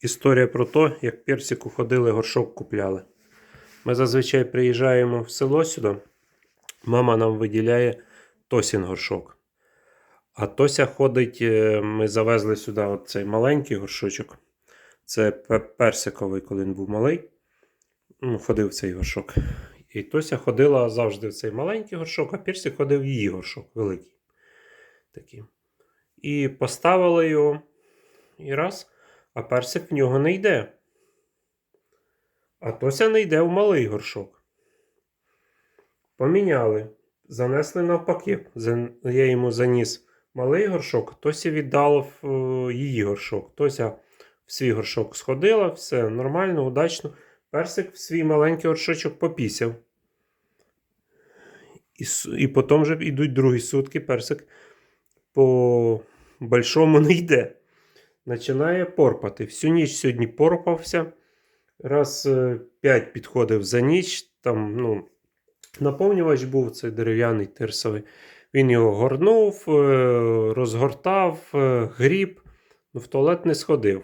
Історія про те, як персику ходили, горшок купляли. Ми зазвичай приїжджаємо в село сюди. Мама нам виділяє Тосін горшок. А Тося ходить, е, ми завезли сюди от цей маленький горшочок. Це персиковий, коли він був малий. Ну, ходив цей горшок. І Тося ходила завжди в цей маленький горшок, а персик ходив в її горшок великий. Такий. І поставили його. І раз, а персик в нього не йде. А Тося не йде в малий горшок. Поміняли. Занесли навпаки. Я йому заніс малий горшок, Тося віддав е, її горшок. Тося в свій горшок сходила, все нормально, удачно. Персик в свій маленький горшочок попісяв. І, і потім вже йдуть другі сутки, персик по большому не йде. Починає порпати. Всю ніч сьогодні порпався. Раз е, п'ять підходив за ніч. Там, ну, наповнювач був цей дерев'яний тирсовий. Він його горнув, е, розгортав, е, гріб, ну, в туалет не сходив.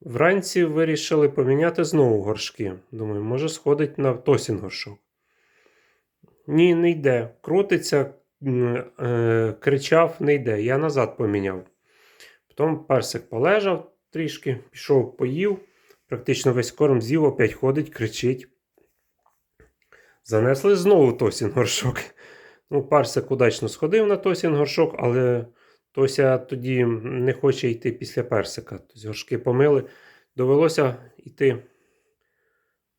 Вранці вирішили поміняти знову горшки. Думаю, може сходить на Тосін горшок. Ні, не йде. Крутиться, е, кричав, не йде. Я назад поміняв. Потім персик полежав трішки, пішов, поїв, практично весь корм з'їв, опять ходить, кричить. Занесли знову Тосін горшок. Ну, персик удачно сходив на Тосін горшок, але Тося тоді не хоче йти після персика. Тобто горшки помили. Довелося йти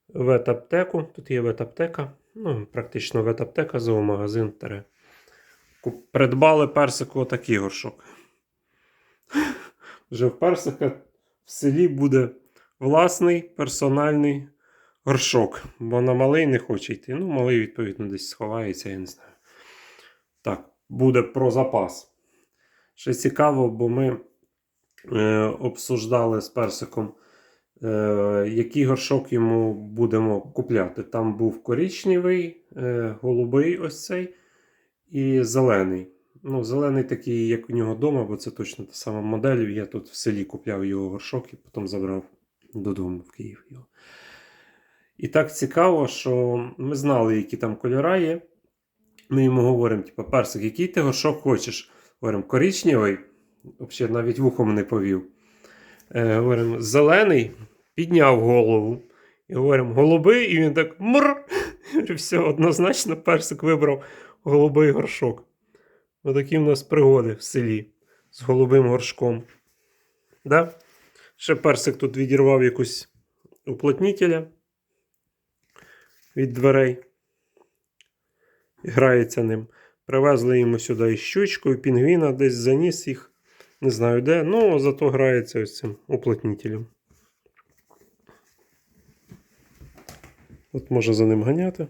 в ветаптеку. Тут є ветаптека. Ну, практично ветаптека, зоомагазин. Придбали персику отакий горшок. Вже в персика в селі буде власний персональний горшок, бо на малий не хоче йти. Ну, малий, відповідно, десь сховається, я не знаю. Так, буде про запас. Ще цікаво, бо ми е, обсуждали з персиком, е, який горшок йому будемо купляти. Там був коричневий, е, голубий ось цей і зелений. Ну, зелений такий, як у нього вдома, бо це точно та сама модель. Я тут в селі купляв його горшок і потім забрав додому в Київ його. І так цікаво, що ми знали, які там кольори є. Ми йому говоримо, типу, персик, який ти горшок хочеш? Говоримо, коричневий, взагалі навіть вухом не повів. Е, говоримо, зелений, підняв голову. І говоримо, голубий, і він так мр. Все, однозначно персик вибрав голубий горшок. Отакі в нас пригоди в селі з голубим горшком. Да? Ще персик тут відірвав якусь уплотнітеля від дверей. І грається ним. Привезли йому сюди і щучку, і пінгвіна десь заніс їх. Не знаю де. Ну, зато грається ось цим уплотнітелем. От може за ним ганяти.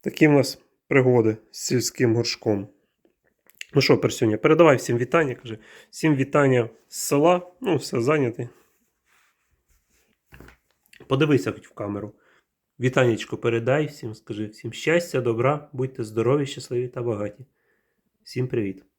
Такі в нас пригоди з сільським горшком. Ну що, Персюня, передавай всім вітання. Каже. Всім вітання з села. Ну, все зайнятий. Подивися хоч в камеру. Вітанечко передай всім, скажи всім щастя, добра, будьте здорові, щасливі та багаті. Всім привіт!